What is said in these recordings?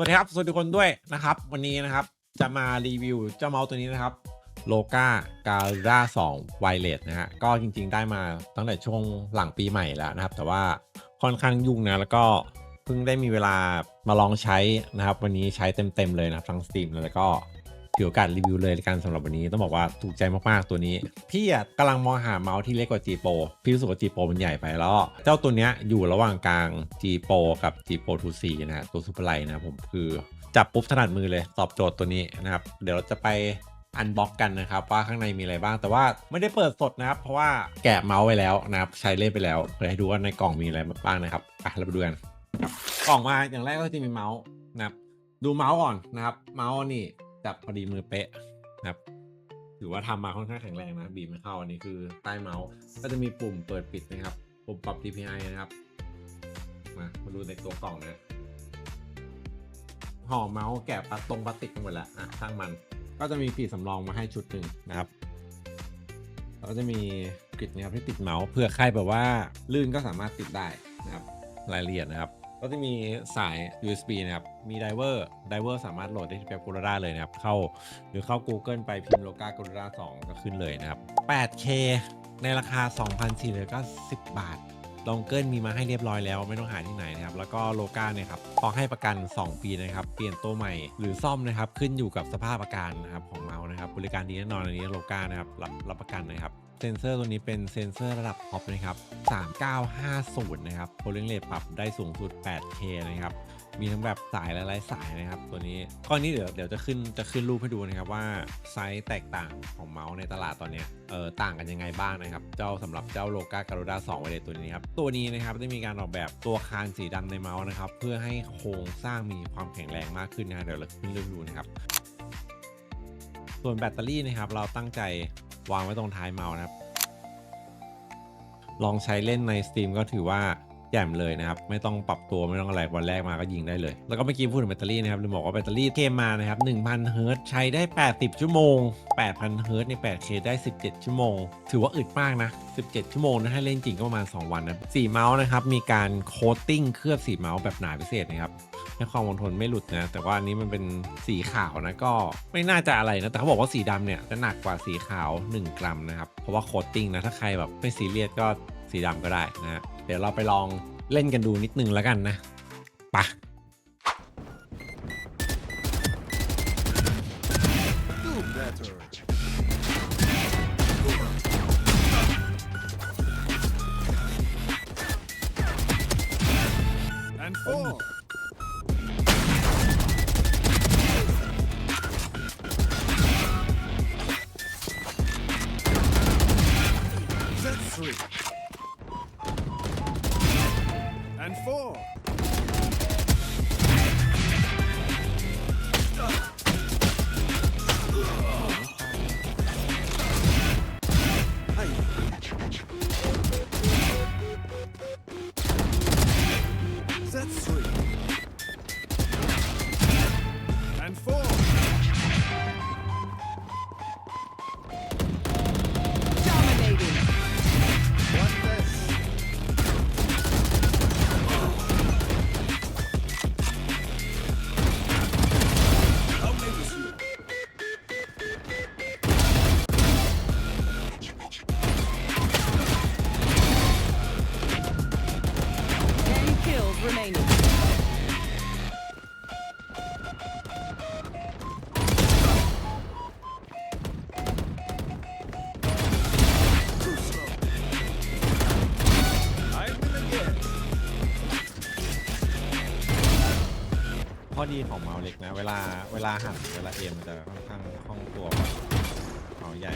วัสดีครับ สวัสดีทุกคนด้วยนะครับ วันนี้นะครับจะมารีวิวเจ้าเมาส์ตัวนี้นะครับโลกาการ่า2ไวเลสนะฮะก็จริงๆได้มาตั้งแต่ช่วงหลังปีใหม่แล้วนะครับ แต่ว่าค่อนข้างยุ่งนะ แล้วก็เพิ่งได้มีเวลามาลองใช้นะครับ วันนี้ใช้เต็มๆเลยนะครับทั้งสตรีมแล้วก็ ถือโอกาสรีวิวเลยในการสำหรับวันนี้ต้องบอกว่าถูกใจมากๆตัวนี้ พี่อะกำลังมองหาเมาส์ที่เล็กกว่า G Pro พี่รู้สึกว่า G Pro มันใหญ่ไปแล้ว เจ้าตัวเนี้ยอยู่ระหว่างกลาง G Pro กับ G Pro 2C นะตัว Super Light นะผมคือจับปุ๊บถนัดมือเลยตอบโจทย์ตัวนี้นะครับเดี๋ยวเราจะไปอันบ็อกกันนะครับว่าข้างในมีอะไรบ้างแต่ว่าไม่ได้เปิดสดนะครับ เพราะว่าแกะเมาส์ไปแล้วนะครับใช้เล่นไปแล้วเปิดให้ดูว่าในกล่องมีอะไรบ้างนะครับอะเราไปดูกันกล่องมาอย่างแรกก็จะมีเมาส์นะครับดูเมาส์ก่อนนะครับเมาส์นี่ จับพอดีมือเป๊ะนะครับถือว่าทำมาค่อนข้างแข็งแรงนะบีบไม่เข้าอันนี้คือใต้เมาส์ก็จะมีปุ่มเปิดปิดนะครับปุ่มปรับ DPI นะครับ มามาดูในตัวกล่องนะห่อเมาส์แกะปลาตรงพลาสติกกันหมดแล้วอะช่างมัน ก็จะมีปีสำรองมาให้ชุดหนึ่งนะครับแล้วก็จะมีกริดนะครับที่ติดเมาส์เพื่อใครแบบว่าลื่นก็สามารถติดได้นะครับรายละเอียดนะครับ ก็จะมีสาย USB นะครับ มีไดเวอร์ไดเวอร์สามารถโหลดได้ที่แอป Gorilla เลยนะครับ เข้าหรือเข้า Google ไปพิมพ์โลกากูรา2ก็ขึ้นเลยนะครับ 8K ในราคา 2,490 บาท ลองเกิลมีมาให้เรียบร้อยแล้วไม่ต้องหาที่ไหนนะครับ แล้วก็โลกาเนี่ยครับขอให้ประกัน 2 ปีนะครับ เปลี่ยนตัวใหม่หรือซ่อมนะครับ ขึ้นอยู่กับสภาพอาการนะครับของเมาส์นะครับ บริการดีแน่นอนอันนี้โลกานะครับรับรับประกันนะครับเซนเซอร์ตัวนี้เป็นเซนเซอร์ระดับท็อปนะครับ 3950 นะครับโพลิงเรทปรับได้สูงสุด 8K นะครับ มีทั้งแบบสายและไร้สายนะครับตัวนี้ก้อนนี้เดี๋ยวเดี๋ยวจะขึ้นจะขึ้นรูปให้ดูนะครับว่าไซส์แตกต่างของเมาส์ในตลาดตอนนี้เออต่างกันยังไงบ้างนะครับ เจ้าสำหรับเจ้าโลกาการ o ด้า2ไวเลสตัวนี้ครับตัวนี้นะครับได้มีการออกแบบตัวคานสีดำในเมาส์นะครับเพื่อให้โครงสร้างมีความแข็งแรงมากขึ้นนะเดี๋ยวเราขึ้นรูปดูนะครับส่วนแบตเตอรี่นะครับเราตั้งใจวางไว้ตรงท้ายเมาส์นะครับลองใช้เล่นใน Steam ก็ถือว่า แจ่มเลยนะครับ ไม่ต้องปรับตัวไม่ต้องอะไรวันแรกมาก็ยิงได้เลย แล้วก็เมื่อกี้พูดถึงแบตเตอรี่นะครับลืมบอกว่าแบตเตอรี่เคมมานะครับ1,000เฮิร์ตใช้ได้ 80 ชั่วโมง 8,000เฮิร์ตใน 8K ได้ 17 ชั่วโมง ถือว่าอึดมากนะ 17 ชั่วโมงนะถ้าเล่นจริงก็ประมาณ 2 วันนะสีเมาส์นะครับมีการโคตติ้งเคลือบสีเมาส์แบบหนาพิเศษนะครับให้ความทนไม่หลุดนะ แต่ว่าอันนี้มันเป็นสีขาวนะก็ไม่น่าจะอะไรนะ แต่เขาบอกว่าสีดำเนี่ยจะหนักกว่าสีขาว 1 กรัมนะครับ เพราะว่าโคตติ้งนะ ถ้าใครแบบไม่ซีเรียสก็สีดำก็ได้นะ เดี๋ยวเราไปลองเล่นกันดูนิดนึงแล้วกันนะไปะ And four. ข้อดีของเมาส์เล็กนะ เวลาเวลาหันเวลาเอมมันจะค่อนข้างคล่องตัวกว่าเมาส์ใหญ่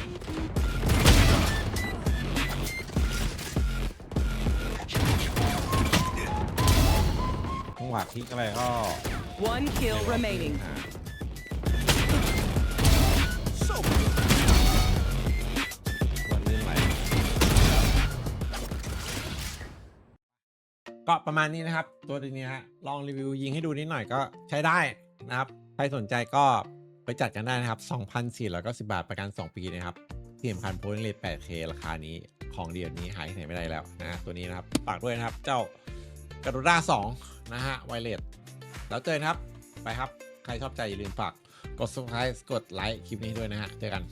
จังหวะที่อะไรก็ One kill remaining. อ่า So good. ก็ประมาณนี้นะครับ ตัวนี้ฮะลองรีวิวยิงให้ดูนิดหน่อยก็ใช้ได้นะครับ ใครสนใจก็ไปจัดกันได้นะครับ 2,490 บาทประกัน 2 ปีนะครับที่สำคัญโพลิเลท 8K ราคานี้ของเดียวนี้หายที่ไหนไม่ได้แล้วนะตัวนี้นะครับฝากด้วยนะครับ เจ้าการ u ด้า2นะฮะไวเลสแล้วเจอกันครับ ไปครับ ใครชอบใจอย่าลืมฝากกด subscribe กดไลค์คลิปนี้ด้วยนะฮะ เจอกัน